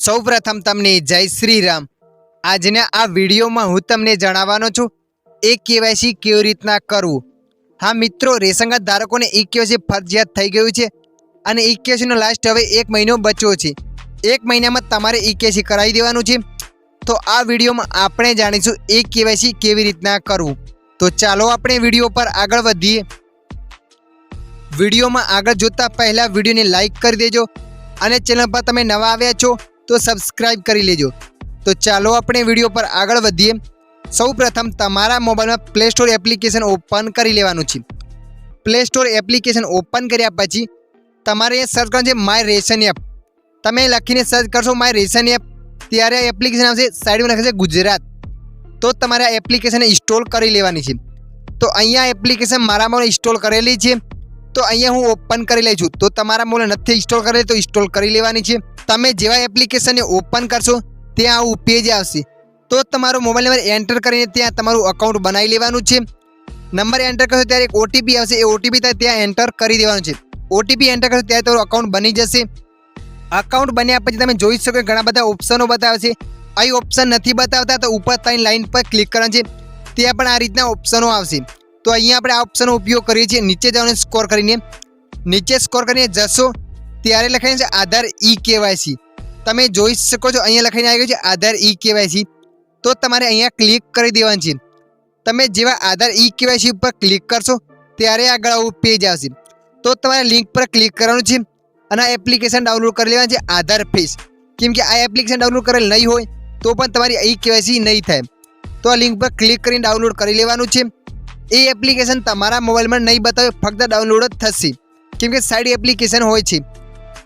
સૌપ્રથમ તમને જય શ્રી રામ. આજના આ વિડીયોમાં હું તમને જણાવવાનો છું, એ કેવાયસી કેવી રીતના કરવું? હા મિત્રો, રેશન કાર્ડ ધારકોને કેવાયસી ફરજિયાત થઈ ગયું છે અને કેવાયસીનો લાસ્ટ હવે એક મહિનો બચ્યો છે. એક મહિનામાં તમારે કેવાયસી કરાવી દેવાનું છે. તો આ વિડીયોમાં આપણે જાણીશું એ કેવાયસી કેવી રીતના કરવું. તો ચાલો આપણે વીડિયો પર આગળ વધીએ. વિડીયોમાં આગળ જોતા પહેલાં વિડીયોને લાઇક કરી દેજો અને ચેનલ પર તમે નવા આવ્યા છો તો સબસ્ક્રાઇબ કરી લેજો. તો ચાલો આપણે વીડિયો પર આગળ વધીએ. સૌ પ્રથમ તમારા મોબાઈલમાં પ્લે સ્ટોર એપ્લિકેશન ઓપન કરી લેવાનું છે. પ્લે સ્ટોર એપ્લિકેશન ઓપન કર્યા પછી તમારે સર્ચ કરવાનું છે માય રેશન એપ તમે લખીને સર્ચ કરશો માય રેશન એપ ત્યારે આ એપ્લિકેશન આવશે સાઈડમાં લખે છે ગુજરાત. તો તમારે આ એપ્લિકેશન ઇન્સ્ટોલ કરી લેવાની છે. તો અહીંયા એપ્લિકેશન મારા મોબાઈલ ઇન્સ્ટોલ કરેલી છે. તો અહીંયા હું ઓપન કરી લઈ છું તો તમારા મોબાઈલ નથી ઇન્સ્ટોલ કરેલી તો ઇન્સ્ટોલ કરી લેવાની છે. તમે જેવા એપ્લિકેશનને ઓપન કરશો, ત્યાં આવું પેજ આવશે. તો તમારો મોબાઈલ નંબર એન્ટર કરીને ત્યાં તમારું અકાઉન્ટ બનાવી લેવાનું છે. નંબર એન્ટર કરશો ત્યારે એક ઓટીપી આવશે. એ ઓટીપી ત્યાં એન્ટર કરી દેવાનું છે. ઓટીપી એન્ટર કરશો ત્યારે તમારું અકાઉન્ટ બની જશે. અકાઉન્ટ બન્યા પછી તમે જોઈ શકો ઘણા બધા ઓપ્શનો બતાવે છે. અહીં ઓપ્શન નથી બતાવતા તો ઉપર ત્રણ લાઈન પર ક્લિક કરવાનું છે. ત્યાં પણ આ રીતના ઓપ્શનો આવશે. તો અહીંયા આપણે આ ઓપ્શનનો ઉપયોગ કરીએ છીએ. નીચે જવાનું સ્કોર કરીને. નીચે સ્કોર કરીને જશો. ત્યારે લખાઈને છે આધાર ઈ કેવાયસી તમે જોઈ શકો છો, અહીંયા લખાઈને આવી ગયું છે આધાર ઈ કેવાયસી તો તમારે અહીંયા ક્લિક કરી દેવાનું છે. તમે જેવા આધાર ઈ કેવાયસી ઉપર ક્લિક કરશો, ત્યારે આગળ આવું પેજ આવશે. તો તમારે લિંક પર ક્લિક કરવાનું છે અને આ એપ્લિકેશન ડાઉનલોડ કરી લેવાનું છે આધાર ફેસ કેમ કે આ એપ્લિકેશન ડાઉનલોડ કરેલ નહીં હોય, તો પણ તમારી ઈ કેવાયસી નહીં થાય. તો આ લિંક પર ક્લિક કરીને ડાઉનલોડ કરી લેવાનું છે. એ એપ્લિકેશન તમારા મોબાઈલમાં નહીં બતાવે, ફક્ત ડાઉનલોડ જ થશે. કેમ કે સાઈડ એપ્લિકેશન હોય છે.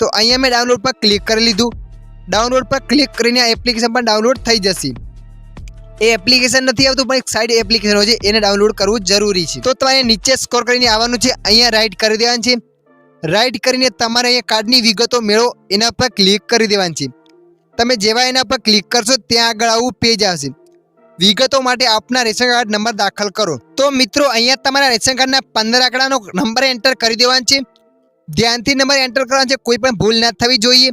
તો અહીંયા મેં ડાઉનલોડ પર ક્લિક કરી લીધું. ડાઉનલોડ પર ક્લિક કરીને આ એપ્લિકેશન પણ ડાઉનલોડ થઈ જશે. એ એપ્લિકેશન નથી આવતું, પણ એક સાઈડ એપ્લિકેશન હોય છે, એને ડાઉનલોડ કરવું જરૂરી છે. તો તમારે નીચે સ્કોર કરીને આવવાનું છે, અહીંયા રાઇટ કરી દેવાનું છે. રાઇટ કરીને તમારે અહીંયા કાર્ડની વિગતો મેળવો, એના પર ક્લિક કરી દેવાની છે. તમે જેવા એના પર ક્લિક કરશો, ત્યાં આગળ આવું પેજ આવશે. વિગતો માટે આપના રેશન કાર્ડ નંબર દાખલ કરો. તો મિત્રો, અહીંયા તમારા રેશન કાર્ડના પંદર આંકડાનો નંબર એન્ટર કરી દેવાનો છે. ધ્યાનથી નંબર એન્ટર કરવાનો છે. કોઈ પણ ભૂલ ના થવી જોઈએ.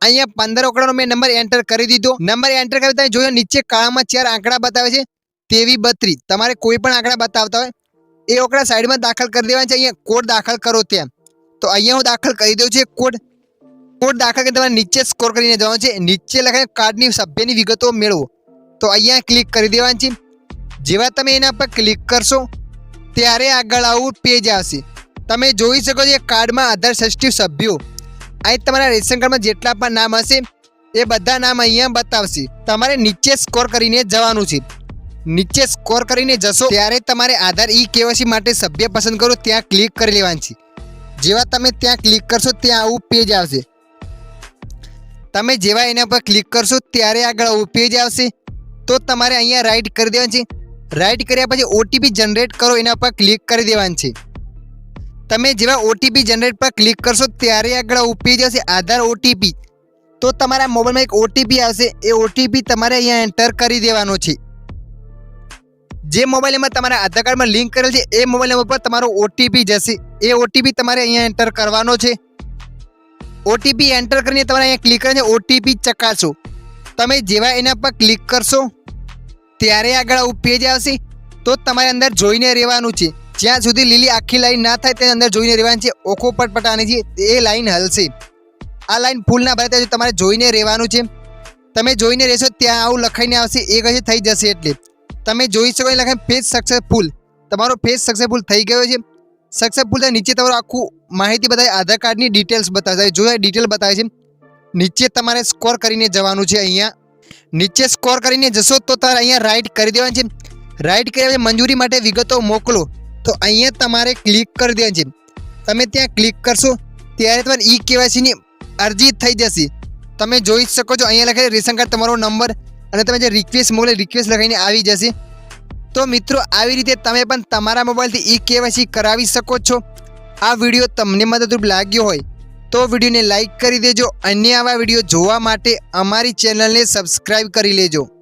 અહીંયા પંદર આંકડાનો મેં નંબર એન્ટર કરી દીધો. નંબર એન્ટર કરી તમે જોયો, નીચે કાળામાં ચાર આંકડા બતાવે છે. તેવી બત્રી તમારે કોઈ પણ આંકડા બતાવતા હોય, એ આંકડા સાઈડમાં દાખલ કરી દેવાના છે. અહીંયા કોડ દાખલ કરો ત્યાં. તો અહીંયા હું દાખલ કરી દઉં છું કોડ કોડ દાખલ કરી તમારે નીચે સ્કોર કરીને જવાનું છે. નીચે લખાય કાર્ડની સભ્યની વિગતો મેળવો. તો અહીંયા ક્લિક કરી દેવાની છે. જેવા તમે એના પર ક્લિક કરશો, ત્યારે આગળ આવું પેજ આવશે. તમે જોઈ શકો છો કાર્ડમાં આધાર સચિવ સભ્યો. અહીં તમારા રેશન કાર્ડમાં જેટલા પણ નામ હશે, એ બધા નામ અહીંયા બતાવશે. તમારે નીચે સ્કોર કરીને જવાનું છે. નીચે સ્કોર કરીને જશો, ત્યારે તમારે આધાર ઈ કેવાયસી માટે સભ્ય પસંદ કરો, ત્યાં ક્લિક કરી લેવાનું છે. જેવા તમે ત્યાં ક્લિક કરશો, ત્યાં આવું પેજ આવશે. તમે જેવા એના પર ક્લિક કરશો, ત્યારે આગળ આવું પેજ આવશે. તો તમારે અહીંયા રાઈટ કરી દેવાનું છે. રાઈટ કર્યા પછી ઓટીપી જનરેટ કરો, એના પર ક્લિક કરી દેવાનું છે. તમે જેવા ઓટીપી જનરેટ પર ક્લિક કરશો, ત્યારે આગળ ઉપી જશે આધાર ઓટીપી તો તમારા મોબાઈલમાં એક ઓટીપી આવશે, એ ઓટીપી તમારે અહીંયા એન્ટર કરી દેવાનો છે. જે મોબાઈલ નંબર તમારા આધાર કાર્ડમાં લિંક કરેલ છે, એ મોબાઈલ નંબર પર તમારો ઓટીપી જશે. એ ઓટીપી તમારે અહીંયા એન્ટર કરવાનો છે. ઓટીપી એન્ટર કરીને તમારે અહીંયા ક્લિક કરીને ઓટીપી ચકાસો. તમે જેવા એના પર ક્લિક કરશો, ત્યારે આગળ આવું પેજ આવશે. તો તમારે અંદર જોઈને રહેવાનું છે. જ્યાં સુધી લીલી આખી લાઈન ના થાય તેની અંદર જોઈને રહેવાની છે ઓખો પટપટાની છે એ લાઈન હલશે. આ લાઈન ફૂલ ના ભરે ત્યાં તમારે જોઈને રહેવાનું છે. તમે જોઈને રહેશો ત્યાં આવું લખાઈને આવશે, એ કશે થઈ જશે એટલે. તમે જોઈ શકો એ લખાય ફેસ સક્સેસફુલ તમારો ફેસ સક્સેસફુલ થઈ ગયો છે. સક્સેસફુલ નીચે તમારું આખું માહિતી બતાવે, આધાર કાર્ડની ડિટેલ્સ બતાવે. જો ડિટેલ બતાવે છે, નીચે તમારે સ્કોર કરીને જવાનું છે અહીંયા. નીચે સ્કોર કરીને જશો તો તમારે અહીંયા રાઇટ કરી દેવાનું છે. રાઇટ કર્યા મંજૂરી માટે વિગતો મોકલો. તો અહીંયા તમારે ક્લિક કરી દેવાની છે. તમે ત્યાં ક્લિક કરશો, ત્યારે તમારે ઈ કેવાયસીની અરજી થઈ જશે. તમે જોઈ શકો છો, અહીંયા લખેલું રેશન કાર્ડ તમારો નંબર અને તમે જે રિક્વેસ્ટ મોકલે રિક્વેસ્ટ લખાઈને આવી જશે. તો મિત્રો, આવી રીતે તમે પણ તમારા મોબાઈલથી ઈ કેવાયસી કરાવી શકો છો. આ વીડિયો તમને મદદરૂપ લાગ્યો હોય, તો વિડીયોને લાઈક કરી દેજો. અન્ય આવા વીડિયો જોવા માટે અમારી ચેનલને સબસ્ક્રાઈબ કરી લેજો.